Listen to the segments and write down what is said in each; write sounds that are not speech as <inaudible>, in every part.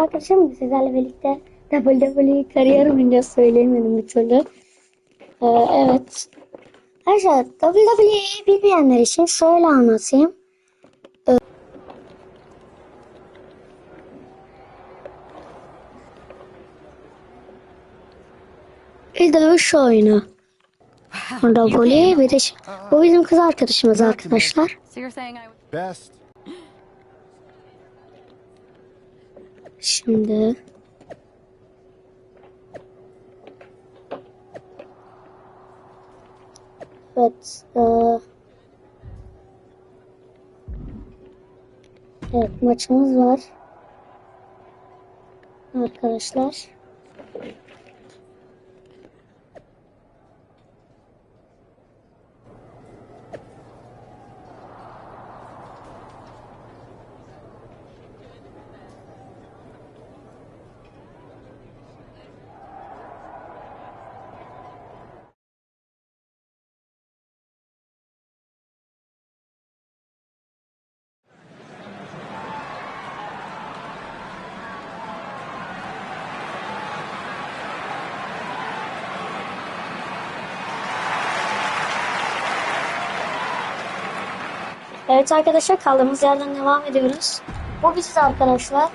Merhaba arkadaşlar, sizlerle birlikte WWE kariyer oynayacağız söyleyemedim bir türlü. Ee, evet. Arkadaşlar WWE'yi bilmeyenler için şöyle anlatayım. Ee, bir dövüş oyunu. <laughs> WWE bir de bu bizim kız arkadaşımız arkadaşlar. Şimdi Evet. eee, evet maçımız var. Arkadaşlar. Evet arkadaşlar kaldığımız yerden devam ediyoruz. Bu biziz arkadaşlar.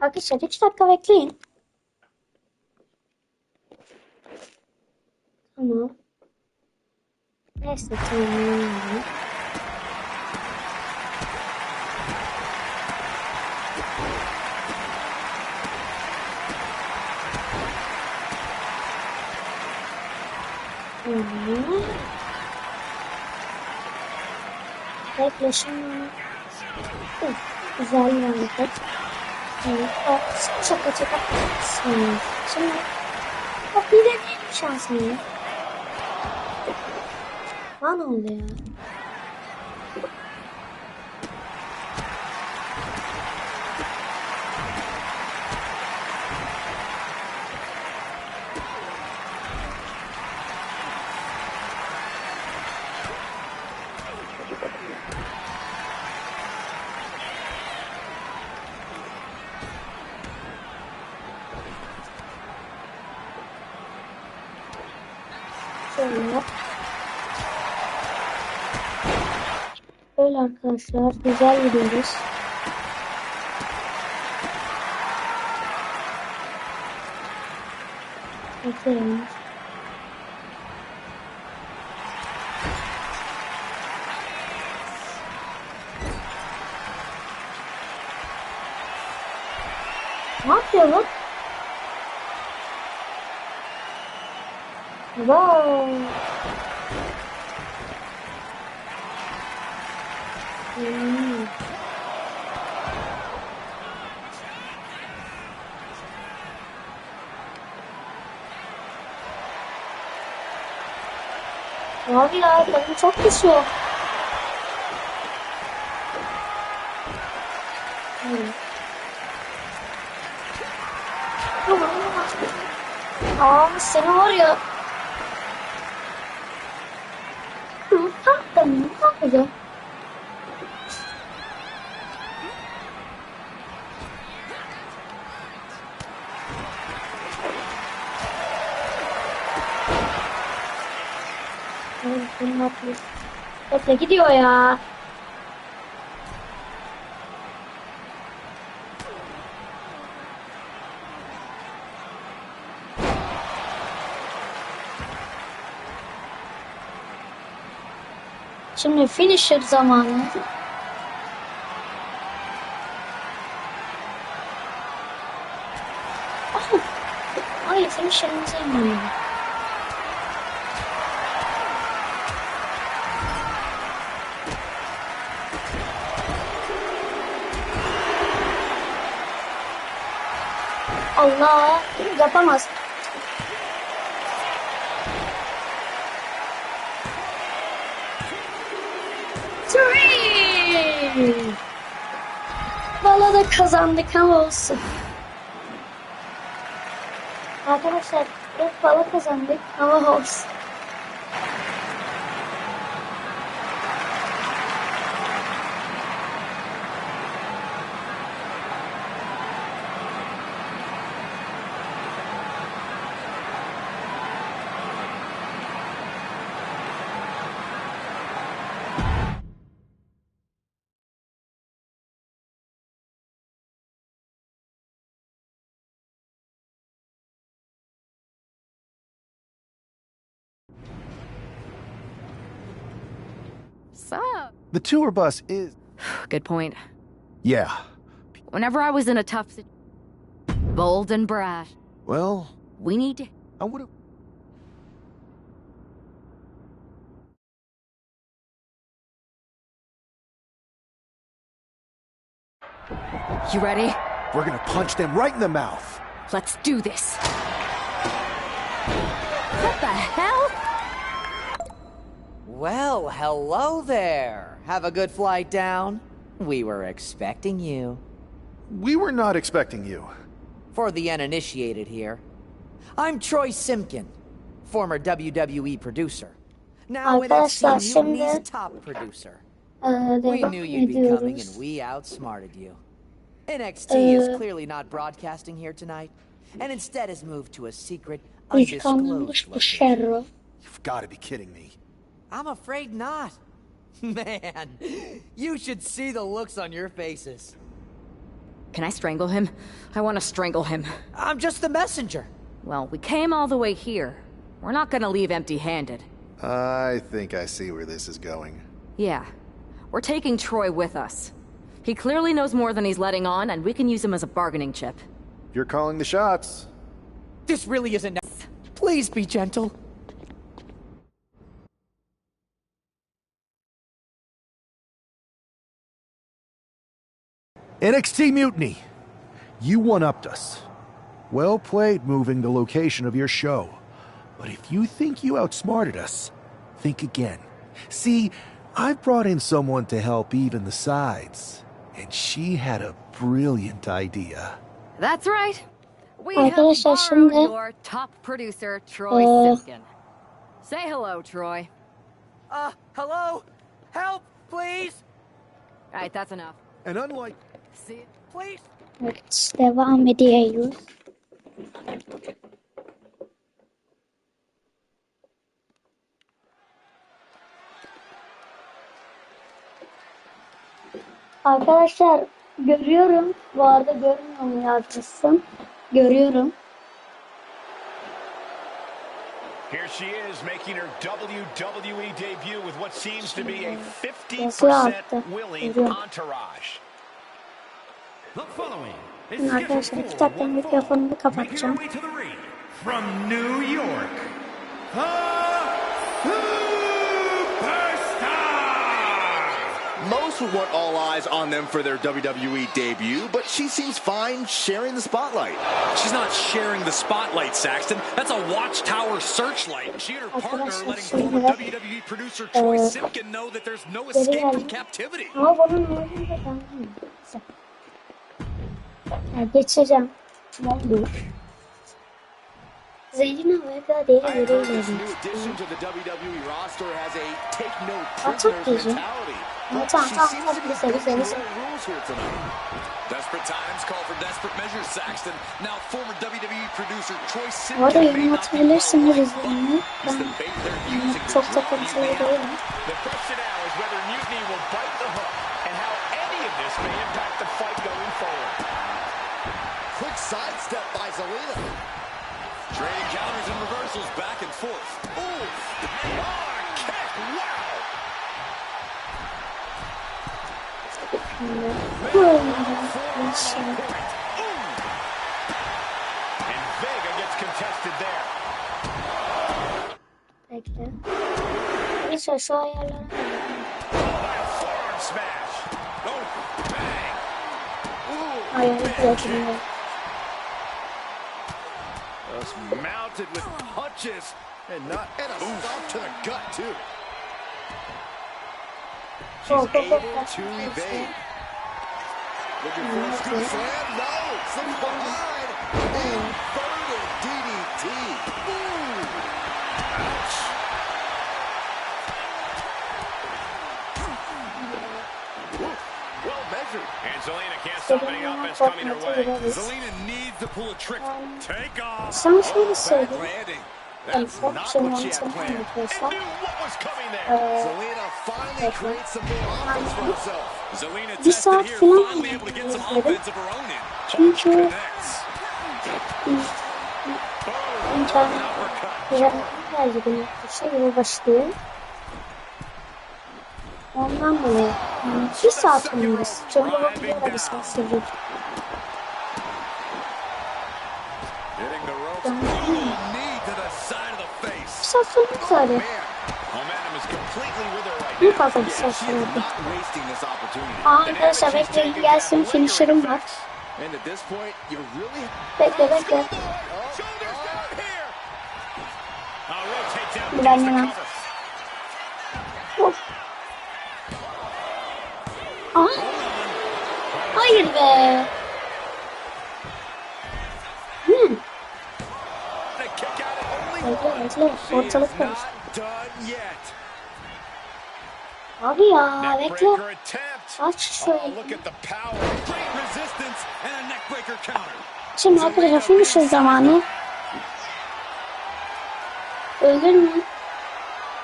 Arkadaşlar 3 dakika bekleyin. Tamam. Neyse. Tamam. Uf, güzel bir hareket. Evet, o şaka şaka. Şimdi, şimdi. Bak bir deneyelim şansını. Lan oldu ya. Şöyle. Arkadaşlar güzel gidiyoruz. Bakıyorum. Ne yapıyor? Wow. Hmm. Abi ya canım çok kesiyor. Hmm. Tamam. Aa seni var ya. Hı, hakikaten ne yapacağım? Oğlum, bunu ne yapıyor? Bekle gidiyor ya. Şimdi finisher zamanı. Oh. Ay finisher'ını yapamaz. Three. Bala da kazandık ama olsun. Arkadaşlar ilk bala kazandık ama olsun. The tour bus is. <sighs> good point. Yeah. Whenever I was in a tough situation, bold and brash, Well, we need to. I would have. You ready? We're gonna punch them right in the mouth. Let's do this. What the hell? Well, hello there. Have a good flight down. We were expecting you. We were not expecting you. For the uninitiated here, I'm Troy Simpkin, former WWE producer. Now with Arkadaşlar, NXT Mutiny's şimdi- top producer. Ee, We knew you'd be coming and we outsmarted you. NXT Uh, is clearly not broadcasting here tonight, and instead has moved to a secret, İntikamlanmış undisclosed bu location. Sherro. You've got to be kidding me. I'm afraid not. <laughs> Man, you should see the looks on your faces. Can I strangle him? I want to strangle him. I'm just the messenger. Well, we came all the way here. We're not gonna leave empty handed. I think I see where this is going. Yeah. We're taking Troy with us. He clearly knows more than he's letting on, and we can use him as a bargaining chip. You're calling the shots. This really isn't. Please be gentle. NXT Mutiny. You one upped us. Well played moving the location of your show. But if you think you outsmarted us, think again. See, I've brought in someone to help even the sides, and she had a brilliant idea. That's right. We have Arkadaşlar borrowed şimdi your top producer, Troy Ee, Simpkin. Say hello, Troy. Uh, hello? Help, please? All right, that's enough. And unlike Evet, devam ediyoruz. Arkadaşlar görüyorum. Bu arada görmüyor mu yazmışsın? Görüyorum. Here she is making her WWE debut with what seems to be a 50% willing entourage. The following is Şimdi arkadaşlar scheduled iki for dakika one mikrofonumu fall. Making kapatacağım. her way to the ring from New York, the Superstar! Most would want all eyes on them for their WWE debut, but she seems fine sharing the spotlight. She's not sharing the spotlight, Saxton. That's a watchtower searchlight. She and her partner are letting former WWE producer Troy Ee, Simpkin know that there's no escape from captivity. To the WWE roster has a take no Aa, çok güzel. tamam tamam tamam güzel güzel güzel. Bu arada yorum atabilirsiniz izlemeyi. Ben çok Mutiny in. değilim. And how any of this may impact the fight going forward. Quick sidestep by Zelina. Trading counters and reversals back and forth. Ooh, hard kick, wow. Şimdi böyle bir şey. And Vega gets contested there. Bekle. Neyse şu ayarlara By a forearm smash. Oh, bang. Ooh, ayarı big bırakın. Just mounted with punches and not And a stomp to the gut, too. She's oh, go, go, able go. to evade. Looking for a mm-hmm. scoop slam. No. Slips mm-hmm. behind. Mm-hmm. Inverted coming there. Ee, Zelina finally creates some more offense for herself. Zelina Bir saat falan izledim. Çünkü internet geldi bir şey gibi başlıyor. Ondan dolayı yani bir saat. Çünkü bu bir bir saat sürdü. With her right Bir fazla bir this opportunity. Aa arkadaşlar bekleyin gelsin finisher'ım var. Bekle bekle. Bir cover. Of. Aa. Hayır be. Bekle. Ortalık karıştı. Abi ya bekle. Aç. Oh, counter. Şimdi arkadaşlar finisher zamanı. Ölür mü?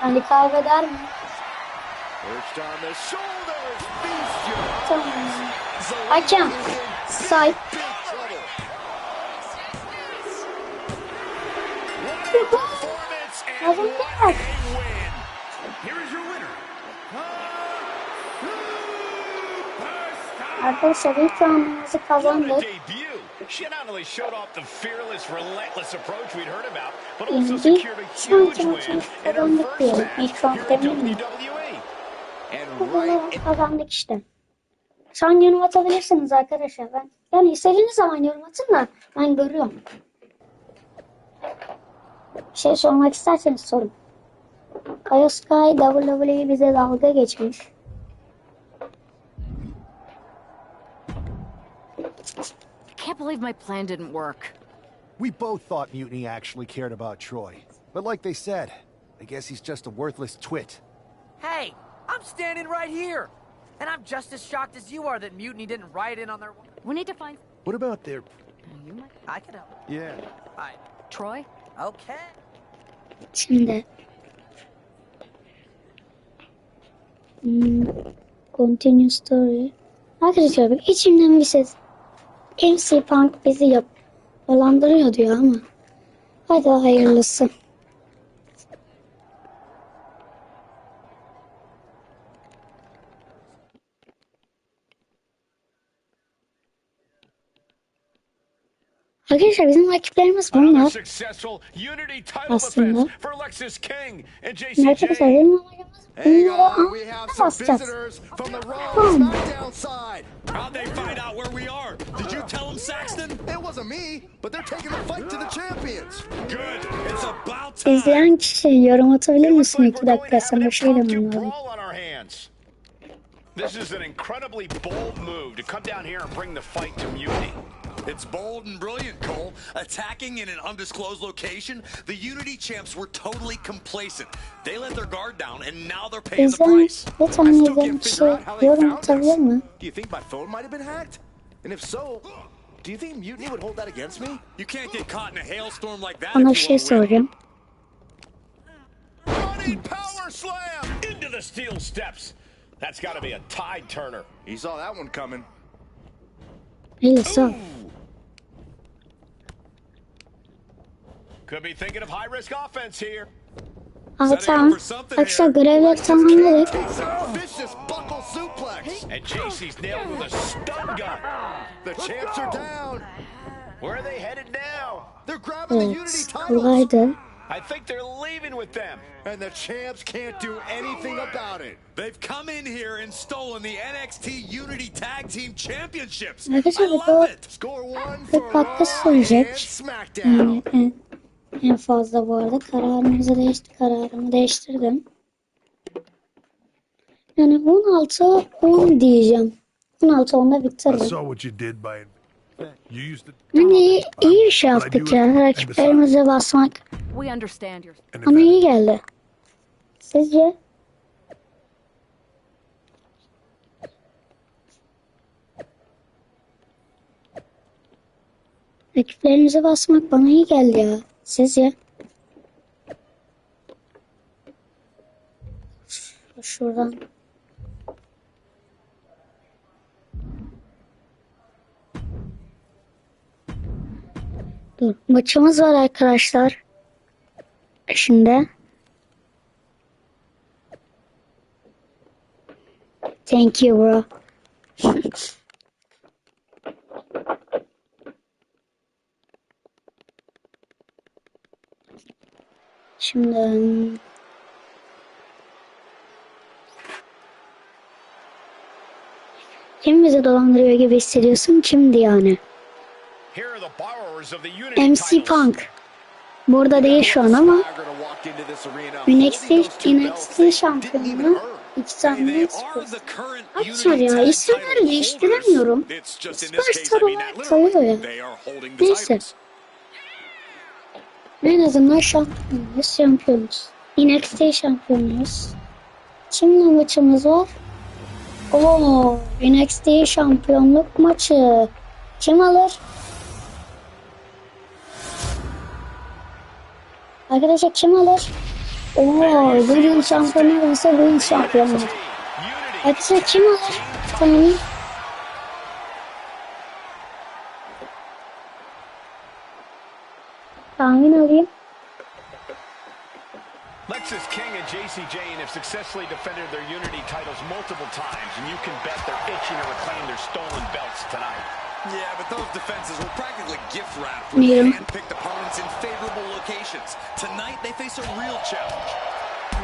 Hani kaybeder mi? Tamam. Hakem. is a Şu anki huge win maçı in her kazandık diyelim. İlk round demeyeyim mi? Olarak kazandık işte. An yorum atabilirsiniz arkadaşlar. Ben, yani istediğiniz zaman yorum atın da ben görüyorum. Bir şey sormak isterseniz sorun. Kayo Sky WWE bize dalga geçmiş. Can't believe my plan didn't work. We both thought Mutiny actually cared about Troy. But like they said, I guess he's just a worthless twit. Hey, I'm standing right here. And I'm just as shocked as you are that Mutiny didn't ride in on their... We need to find. What about their... You might. I could help. Yeah. I... Troy? Şimdi. Hmm, continue story. Arkadaşlar bak içimden bir ses. MC Punk bizi yap yalandırıyor diyor ama. Hadi hayırlısı. Arkadaşlar bizim rakiplerimiz bunlar. Aslında. Arkadaşlar benim amacımız altına some basacağız. side. How'd they find out where we are? Did you tell them, Saxton? It wasn't me, but they're taking the fight to the champions. Good. It's about time. İzleyen kişi yorum atabilir misin iki dakika? Sana our hands. This is an incredibly bold move to come down here and bring the fight to Mutiny. It's bold and brilliant, Cole. Attacking in an undisclosed location, the Unity champs were totally complacent. They let their guard down, and now they're paying the İzleyen price. bir I tane still izleyen can't kişi figure out how they yorum found atabilir mi? us. Do you think my phone might have been hacked? And if so, do you think Mutiny would hold that against me? You can't get caught in a hailstorm like that. Ona bir if şey you wanna win. soracağım. Running power slam into the steel steps. That's got to be a tide turner. He saw that one coming. İyi sor. Could be thinking of high risk offense here. Aa tamam. Arkadaşlar görevleri tamamladık. Takes a vicious buckle suplex. And JC's nailed with a stun gun. The champs are down. Where are they headed now? They're grabbing the Unity Evet. titles. Kolaydı. I think they're leaving with them. And the champs can't do anything about it. They've come in here and stolen the NXT Unity Tag Team Championships. I Arkadaşlar bu love da it. Score one for katkı Raw sunacak. and SmackDown. En, fazla bu arada kararımızı değişti. Kararımı değiştirdim. Yani 16 10 diyeceğim. altın altı onda I bitiririm. Yani iyi, iyi bir şey yaptık ya. Rakiplerimize basmak bana iyi geldi. Sizce? Rakiplerimize basmak bana iyi geldi ya. Sizce? Şuradan. Dur. Maçımız var arkadaşlar. Şimdi. Thank you bro. Şimdi kim bizi dolandırıyor gibi hissediyorsun? Kimdi yani? MC. Punk. Burada değil şu an ama NXT, NXT şampiyonu Arkadaşlar Unity ya isimleri değiştiremiyorum. holders. It's just in this case, Süperstar I mean olarak that sayıyor literally. ya. They are holding the Neyse. Titles. En azından şampiyonuz, şampiyonuz. NXT şampiyonuz. Kimle maçımız var? Oo, NXT şampiyonluk maçı. Kim alır? Arkadaşlar kim alır? Oo, bugün şampiyonu bugün şampiyonluk. Unity. Arkadaşlar kim alır? Tamam. Tahmin alayım. Lexus King and JC Jane have successfully defended their Unity titles multiple times, and you can bet they're itching to reclaim their stolen belts tonight. Yeah, but those defenses were practically gift wrapped with Yeah. hand-picked opponents in favorable locations. Tonight, they face a real challenge.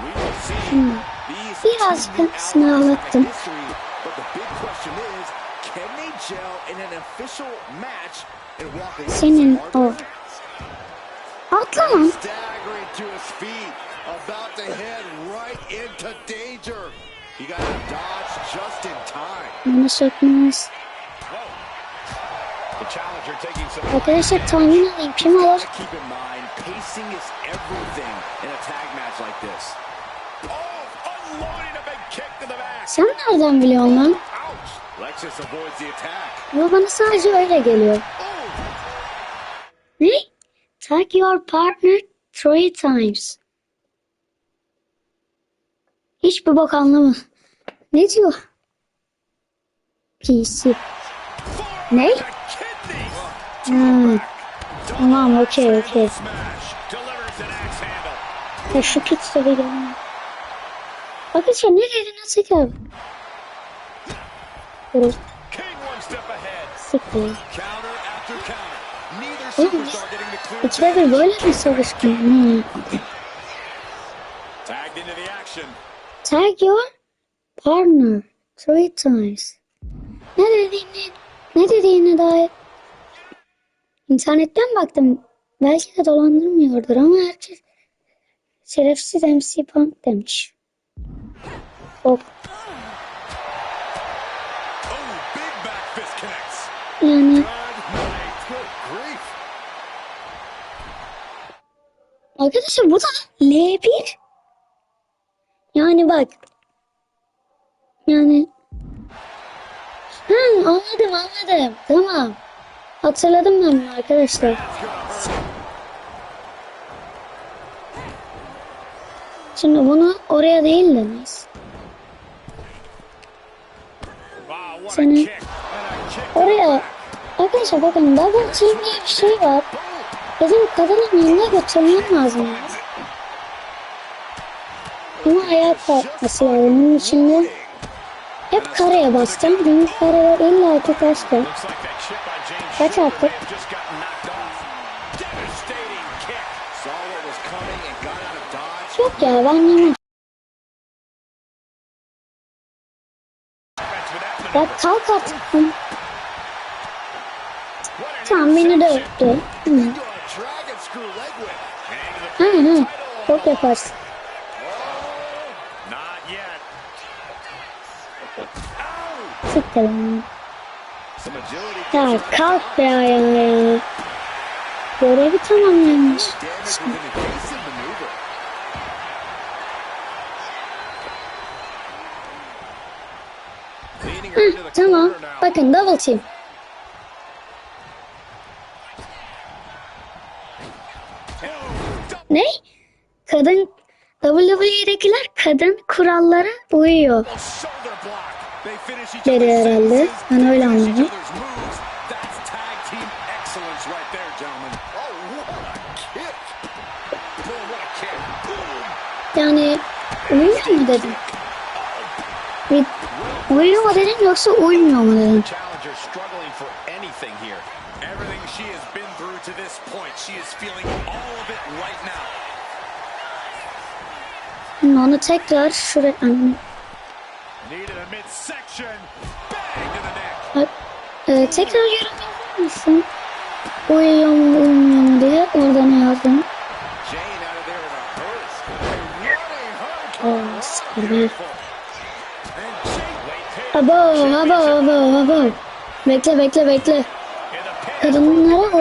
We will see. These Biraz two new kısmını outlaws anlattım. make history, But the big question is, can they gel in an official match and walk away with Senin some o. argument? Atla lan. Staggering to his feet, about to head right into danger. He got to dodge just in time. Bana sökmez. Arkadaşlar tahmin alayım. Kim alır? Oh. Sen nereden biliyorsun lan? Ama bana sadece öyle geliyor. Ne? Tag your partner three times. Hiçbir bok anlamadım. Ne diyor? PC. Ne? Hmm. Tamam okey okey. Ya şu pizza bir. Arkadaşlar ne dedi nasıl geldi? Siktir. Bir advantage. böyle into the action. Tag your partner three times. Ne dediğini, ne dediğine dair internetten baktım. Belki de dolandırmıyordur ama herkes şerefsiz MC Punk demiş. Hop. Oh. Yani Good grief. Arkadaşlar bu da L1. Yani bak. Yani Ha anladım anladım. Tamam. Hatırladım ben bunu arkadaşlar. Şimdi bunu oraya değil de neyse. Seni oraya arkadaşlar bakın double team diye bir şey var. Bizim kadının yanına götürmem lazım. Ama ayağa kalkması lazım. Bunun içinde hep kareye bastım. Çünkü kareler illa ki kaçtı. Kaç dodge. Yok ya ben yemem. Ya kalk artık. Tamam beni de öptü. Hı. Ah, no. Okay, first. Not yet. Sitten. Ya kalk be ayağım ya. Görevi Come on, tamam. Bakın double team. Ne? Kadın WWE'dekiler kadın kurallara uyuyor. Other's herhalde. Ben öyle anladım. Yani uyuyor mu dedim? Uyuyor mu dedim yoksa uymuyor mu dedim? She is feeling all of it right now. Şimdi onu tekrar şuraya... Bak, e, tekrar yorum yapar mısın? Uyuyor mu uyumuyor mu diye orada ne yazdım? Oh, sıkıldı. Abo, abo, abo, abo. Bekle, bekle, bekle. Kadınlara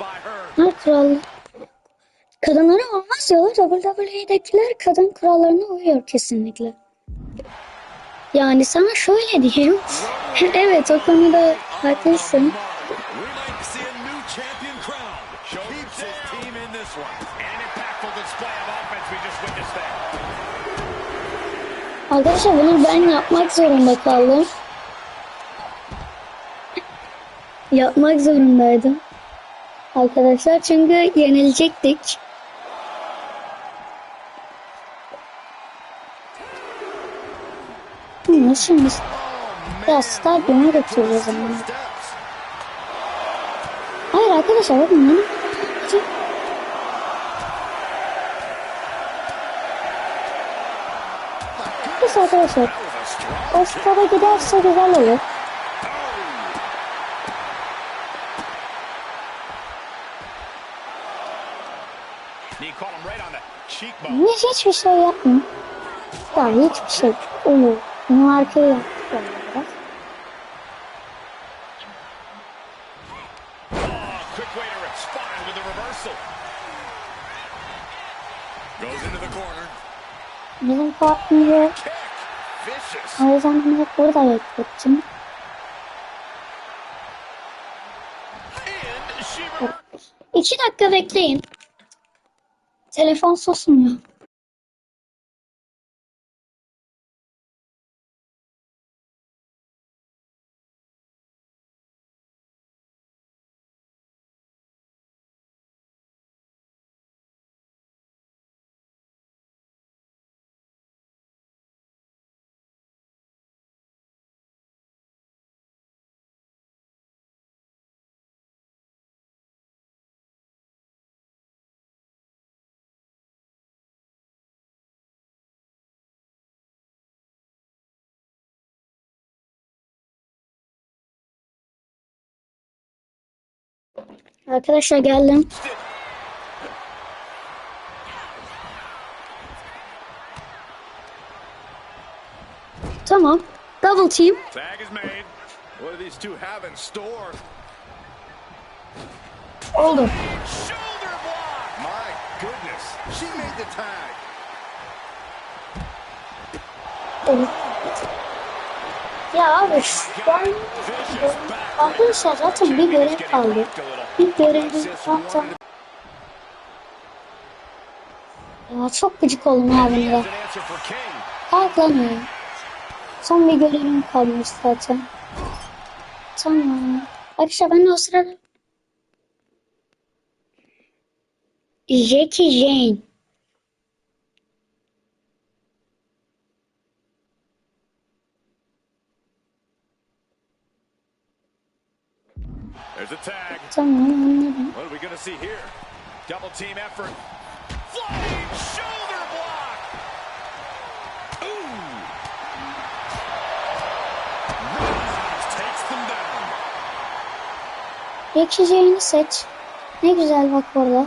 by her. Her kural... Kadınlara olmaz diyorlar. WWE'dekiler kadın kurallarına uyuyor kesinlikle. Yani sana şöyle diyeyim. <laughs> evet o konuda haklısın. Arkadaşlar bunu ben yapmak zorunda kaldım. Yapmak zorundaydım. Arkadaşlar çünkü yenilecektik. Hı, şimdi ya stadyuma zaman. Steps. Hayır arkadaşlar bakın benim. Arkadaşlar o giderse güzel olur. Knee caught him right on the cheekbone. Hiç hiçbir şey yapmıyor. Ya hiçbir şey. Olur. Bunu arkaya yaptık yani biraz. Bizim partneri o yüzden bunu hep burada beklettim. İki dakika bekleyin. Telefon susmuyor. Arkadaşlar geldim. Tamam. Double team. Tag is made. What do these two have in store? Oldu. Shoulder block. My goodness. She made the tag. Oldu. Ya abi şu an arkadaşlar zaten bir görev kaldı. Bir görevi zaten ya çok gıcık oldum ya buna da. An answer for King. Kalk lan ya. Son bir görevim kalmış zaten. Tamam. Arkadaşlar ben de o sırada Jackie Jane. There's a tag. What are we going to see here? Double team effort. Flying shoulder block. Ooh. Rollins takes them down. Jane'i seç. Ne güzel bak orada.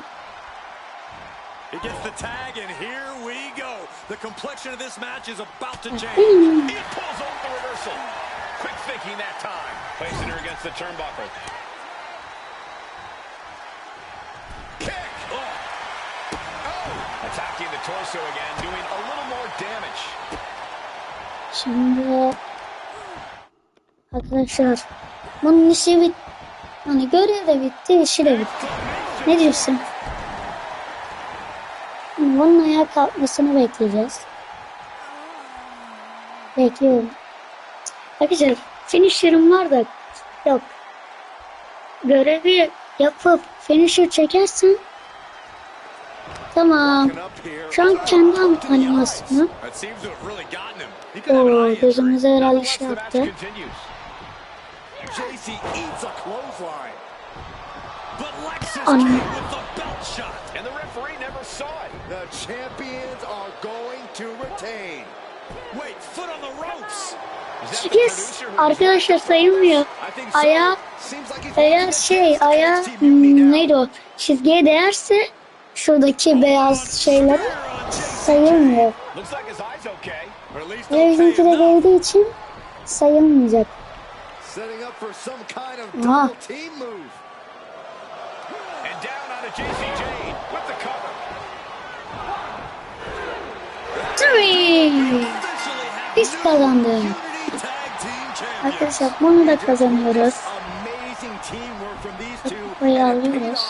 He He gets the tag, and here we go. The complexion of this match is about to change. Hmm. He pulls off the reversal. Quick thinking that time. Placing her against the turnbuckle. Attacking the torso again, doing a little more damage. Şimdi arkadaşlar bunun işi bit hani görev de bitti işi de bitti. Ne diyorsun? Bunun ayağa kalkmasını bekleyeceğiz. Bekliyorum. Arkadaşlar finisher'ım var da yok. Görevi yapıp finisher çekersen tamam. Şu an kendi animasyonu. Oo, gözümüze herhalde şey yaptı. continues. JC eats a clothesline. But Lexus came with the champions are going arkadaşlar sayılmıyor. He's eğer şey ayağı hmm, neydi o çizgiye değerse şuradaki beyaz şeyler sayılmıyor. Ve bizimki de değdiği için sayılmayacak. setting up for some kind of Ah. double team move. And down on a JC Jane with the cover. Three. Officially have Biz kazandık. Arkadaşlar bunu da kazanıyoruz. Kupayı alıyoruz.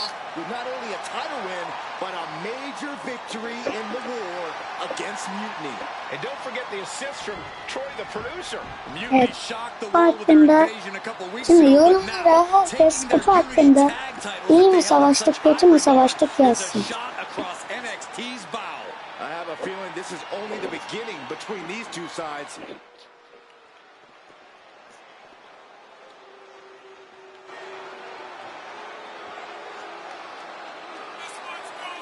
Evet. shocked the Bu world with their hakkında invasion a couple weeks şimdi yorumlara now herkes kupa hakkında iyi that mi savaştık kötü mü savaştık yazsın. I have a feeling this is only the beginning between these two sides.